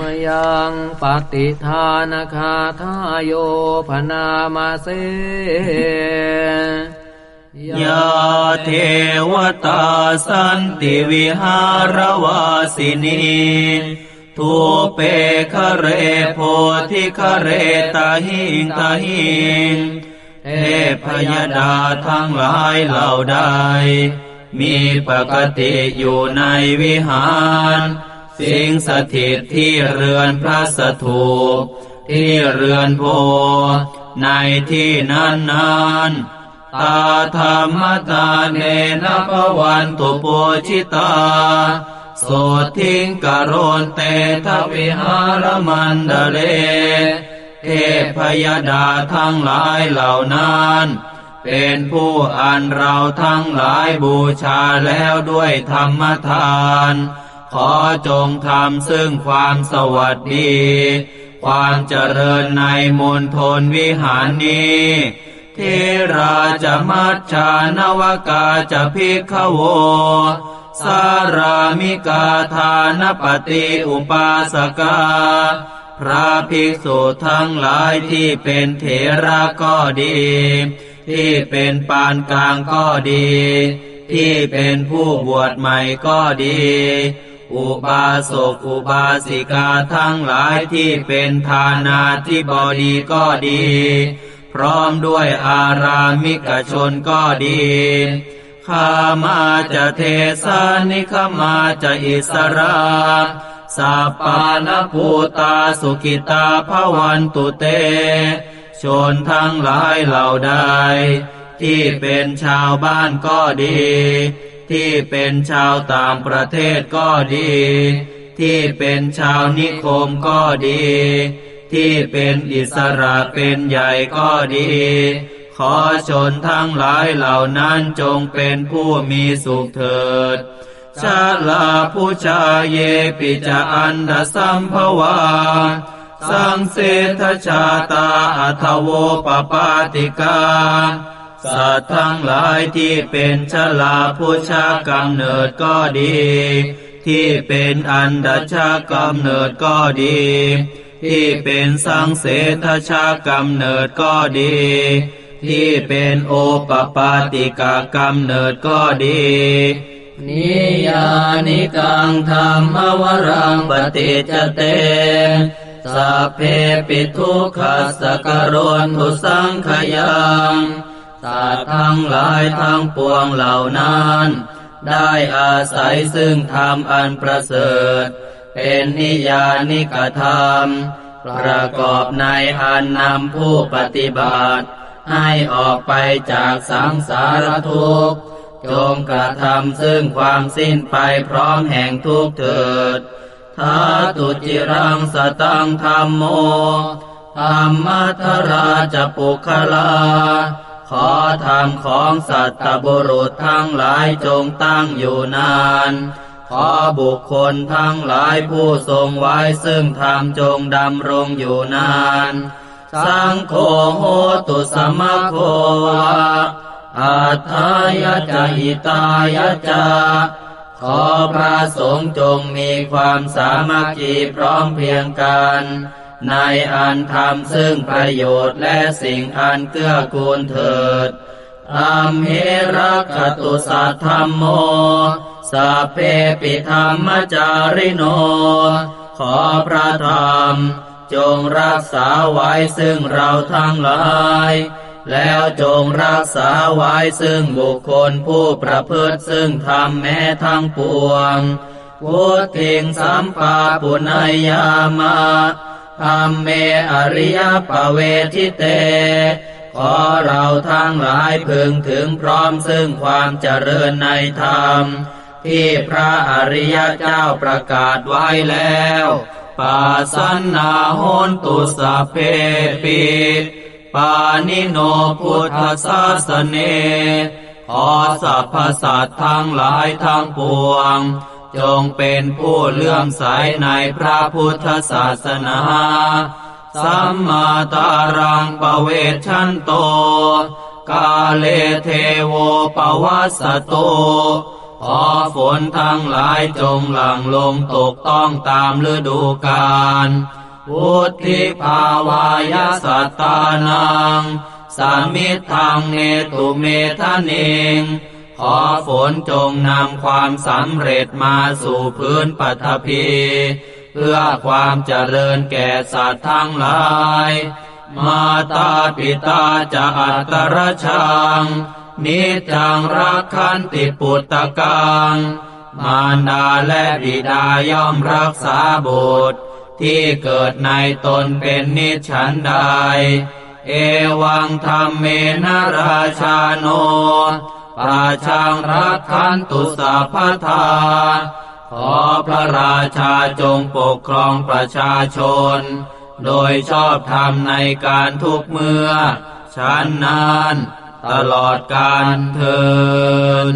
มยังปฏิทานคาทายโยพนามาเสยาเทวตาสันติวิหารวาสินีทุเปคะเรโพธิคะเรตาหิงตาหิงเทพยดาทั้งหลายเหล่าใด มีปกติอยู่ในวิหาร สิงสถิตที่เรือนพระสถูปที่เรือนโพในที่นั้นนั้นตาธรรมตาเนนปวันตุโปชิตาโสทิงกโรนเตทวิหารมันเดเลเทพยดาทั้งหลายเหล่านั้น เป็นผู้อันเราทั้งหลายบูชาแล้วด้วยธรรมทาน ขอจงทำซึ่งความสวัสดี ความเจริญในมณฑลวิหารนี้เทราจะมัจจานวกาจะพิกขโว สารามิกาทานปฏิอุปาสกา พระภิกษุทั้งหลายที่เป็นเถระก็ดี ที่เป็นปานกลางก็ดี ที่เป็นผู้บวชใหม่ก็ดี อุบาสกอุบาสิกาทั้งหลายที่เป็นทานาที่บดีก็ดี พร้อมด้วยอารามิกชนก็ดีข้ามาจะเทสานิขมาจะอิสราสัปปานภูตาสุขิตาภวันตุเต ชนทั้งหลายเหล่าใดที่เป็นชาวบ้านก็ดี ที่เป็นชาวต่างประเทศก็ดี ที่เป็นชาวนิคมก็ดี ที่เป็นอิสระเป็นใหญ่ก็ดี ขอชนทั้งหลายเหล่านั้นจงเป็นผู้มีสุขเถิดชาลาผู้ชาเยปิจอันดสัมภวาสังเสทชาตาอัทโวปปาติกา สัตว์ทั้งหลายที่เป็นชลาผู้ชากำเนิดก็ดี ที่เป็นอันดชากำเนิดก็ดี ที่เป็นสังเสทชากำเนิดก็ดี ที่เป็นโอปปาติกากำเนิดก็ดีนิยานิกังธรรมวรังปฏิจเตสัพเพปิทุกขสกโรนทุสังขยัง สัตว์ทั้งหลายทั้งปวงเหล่านั้น ได้อาศัยซึ่งธรรมอันประเสริฐ เป็นนิยานิกธรรม ประกอบในอันนำผู้ปฏิบัติ ให้ออกไปจากสังสารทุกข์จงกระทำซึ่งความสิ้นไปพร้อมแห่งทุกข์เถิดท้าตุจิรังสตังธรรมโมธรรมัทราจะปุคลา ขอธรรมของสัตตบุรุษทั้งหลายจงตั้งอยู่นาน ขอบุคคลทั้งหลายผู้ทรงไว้ซึ่งธรรมจงดำรงอยู่นาน สังโฆโหตุสมะโควะอัตถายะจะหิตายะจะ ขอพระสงฆ์จงมีความสามัคคีพร้อมเพรียงกัน ในอันทำซึ่งประโยชน์และสิ่งอันเกื้อกูลเถิดอัมเหรักขตุสัทธรรมโมสัพเพปิธรรมจาริโน ขอพระธรรม จงรักษาไว้ซึ่งเราทั้งหลาย แล้วจงรักษาไว้ซึ่งบุคคลผู้ประพฤติซึ่งทำแม้ทั้งปวง พุทธิงสัมปาปุณยามาธรรมเมอริยปเวทิเต ขอเราทั้งหลายพึงถึงพร้อมซึ่งความเจริญในธรรม ที่พระอริยเจ้าประกาศไว้แล้วปาสันนาโหนตุสพเพปิปานิโนพุทธศาสเนขอสรรพสัตว์ทั้งหลายทั้งปวง จงเป็นผู้เลื่อมใสในพระพุทธศาสนา สัมมาตารังปเวชชันโต กาเลเทโวปวัสสโต ขอฝนทั้งหลายจงหลั่งลงตกต้องตามฤดูกาลวุทธิภาวายสัตตานังสามิทังเนตุเมทะเนง ขอฝนจงนำความสำเร็จมาสู่พื้นปัทภีเพื่อความเจริญแก่สัตว์ทั้งหลาย มาตาปิตาจะอัตรชัง นิจังรักขันติปุตตะกัง มารดาและบิดาย่อมรักษาบุตร ที่เกิดในตนเป็นนิจฉันใด เอวังธรรมเมนะราชาโน ปราชังรักขันตุสัพพทา ขอพระราชาจงปกครองประชาชน โดยชอบธรรมในการทุกเมื่อฉันนาน ตลอดการเทิน